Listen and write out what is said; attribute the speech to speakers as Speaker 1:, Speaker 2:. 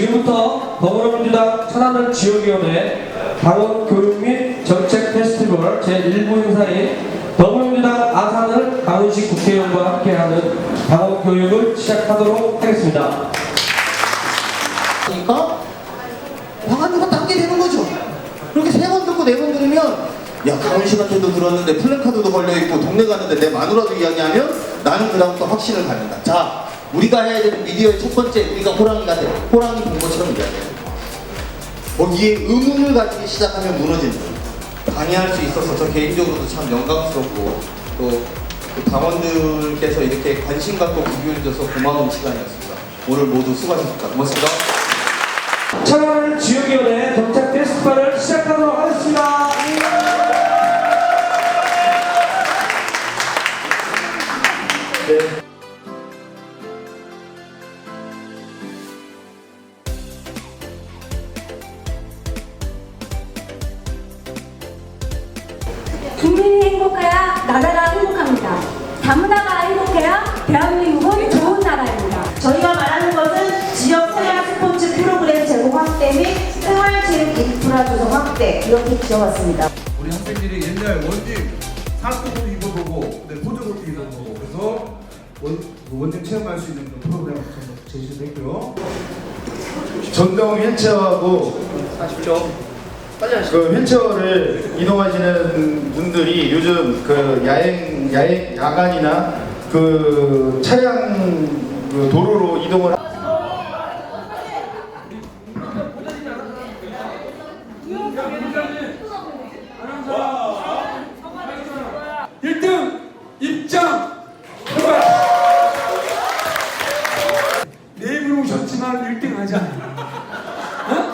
Speaker 1: 지금부터 더불어민주당 천안을 지역위원회 당원 교육 및 정책 페스티벌 제1부 행사인 더불어민주당 아산을 강훈식 국회의원과 함께하는 당원 교육을 시작하도록 하겠습니다.
Speaker 2: 그러니까 방안으로 딴게 되는 거죠. 그렇게 세 번 듣고 네 번 들으면 야 강훈 씨한테도 들었는데 플랜카드도 걸려 있고 동네 갔는데 내 마누라도 이야기하면 나는 그다음부터 확신을 갖는다. 자 우리가 해야 되는 미디어의 첫 번째 우리가 호랑이가 돼 호랑이 본 것처럼 이야기해. 거기에 의문을 가지기 시작하면 무너진다. 강의할 수 있어서 저 개인적으로도 참 영광스럽고 또그 당원들께서 이렇게 관심 갖고 기울여줘서 고마운 시간이었습니다. 오늘 모두 수고하셨습니다. 고맙습니다.
Speaker 1: 천안을 지역위원회 정책 페스티벌을 시작하도록 하겠습니다.
Speaker 3: 국민이 행복해야 나라가 행복합니다. 다문화가 행복해야 대한민국은 좋은 나라입니다.
Speaker 4: 저희가 말하는 것은 지역 생활 스포츠 프로그램 제공 확대 및 생활체육 인프라 조성 확대 이렇게 지어봤습니다.
Speaker 5: 우리 학생들이 옛날 원직 상품도 입어보고 근데 보조것도 입어보고 그래서 원, 그 원직 체험할 수 있는 프로그램을 좀 제시를 했고요.
Speaker 6: 전동 휠체어하고 그 휠체어를 이동하시는 분들이 요즘 그 야행 야행 야간이나 그 차량 그 도로로 이동을 하-
Speaker 7: 일등 입장! 네 내입으로 오셨지만 1등 하지 않아요. 어?